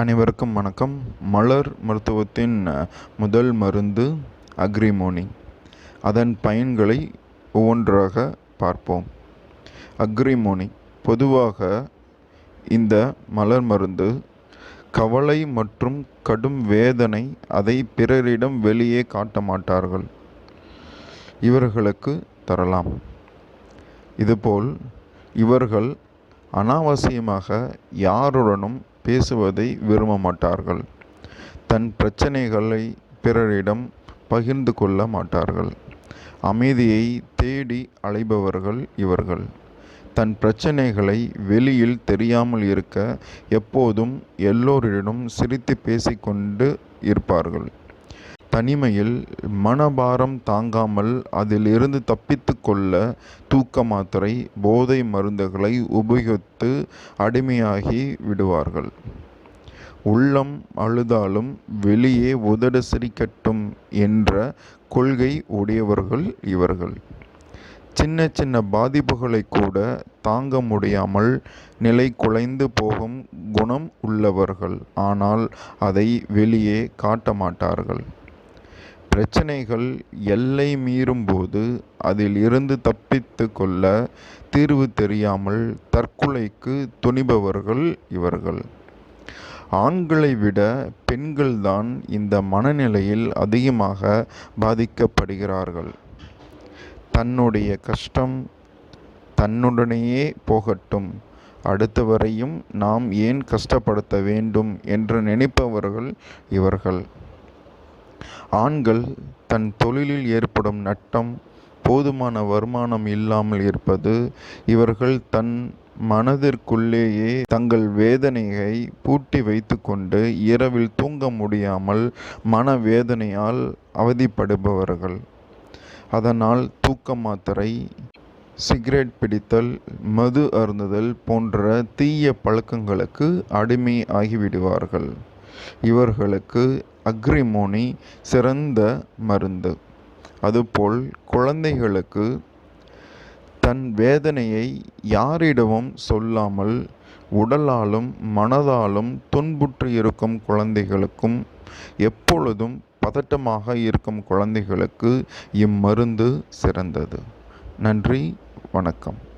அனைவருக்கும் வணக்கம். மலர் மருத்துவத்தின் முதல் மருந்து அக்ரிமோனி. அதன் பயன்களை ஒவ்வொன்றாக பார்ப்போம். அக்ரிமோனி. பொதுவாக இந்த மலர் மருந்து கவலை மற்றும் கடும் வேதனை அதை பிறரிடம் வெளியே காட்ட மாட்டார்கள். இவர்களுக்கு தரலாம். இதுபோல் இவர்கள் அனாவசியமாக யாருடனும் பேசுவதை விரும்ப மாட்டார்கள் தன் பிரச்சனைகளை பிறரிடம் பகிர்ந்து கொள்ள மாட்டார்கள். அமைதியை தேடி அலைபவர்கள் இவர்கள். தன் பிரச்சனைகளை வெளியில் தெரியாமல் இருக்க எப்போதும் எல்லோரிடமும் சிரித்து பேசிக்கொண்டு இருப்பார்கள். தனிமையில் மனபாரம் தாங்காமல் அதிலிருந்து தப்பித்து கொள்ள தூக்க மாத்திரை போதை மருந்துகளை உபயோகித்து அடிமையாகி விடுவார்கள். உள்ளம் அழுதாலும் வெளியே உதடு சிரிக்கட்டும் என்ற கொள்கை உடையவர்கள் இவர்கள். சின்ன சின்ன பாதிப்புகளை கூட தாங்க முடியாமல் நிலை குலைந்து போகும் குணம் உள்ளவர்கள். ஆனால் அதை வெளியே காட்ட மாட்டார்கள். பிரச்சனைகள் எல்லை மீறும்போது அதில் இருந்து தப்பித்து கொள்ள தீர்வு தெரியாமல் தற்கொலைக்கு துணிபவர்கள் இவர்கள். ஆண்களை விட பெண்கள்தான் இந்த மனநிலையில் அதிகமாக பாதிக்கப்படுகிறார்கள். தன்னுடைய கஷ்டம் தன்னுடனேயே போகட்டும். அடுத்தவரையும் நாம் ஏன் கஷ்டப்படுத்த வேண்டும் என்று நினைப்பவர்கள் இவர்கள். ஆண்கள் தன் தொழிலில் ஏற்படும் நட்டம் போதுமான வருமானம் இல்லாமல் இருப்பது இவர்கள் தன் மனதிற்குள்ளேயே தங்கள் வேதனையை பூட்டி வைத்துக்கொண்டு இரவில் தூங்க முடியாமல் மனவேதனையால் அவதிப்படுபவர்கள். அதனால் தூக்க மாத்திரை சிகரெட் பிடித்தல் மது அருந்துதல் போன்ற தீய பழக்கங்களுக்கு அடிமை ஆகிவிடுவார்கள் இவர்களுக்கு அக்ரிமோனி சிறந்த மருந்து. அதுபோல் குழந்தைகளுக்கு தன் வேதனையை யாரிடமும் சொல்லாமல் உடலாலும் மனதாலும் துன்புற்று இருக்கும் குழந்தைகளுக்கும் எப்பொழுதும் பதட்டமாக இருக்கும் குழந்தைகளுக்கு இம்மருந்து சிறந்தது. நன்றி வணக்கம்.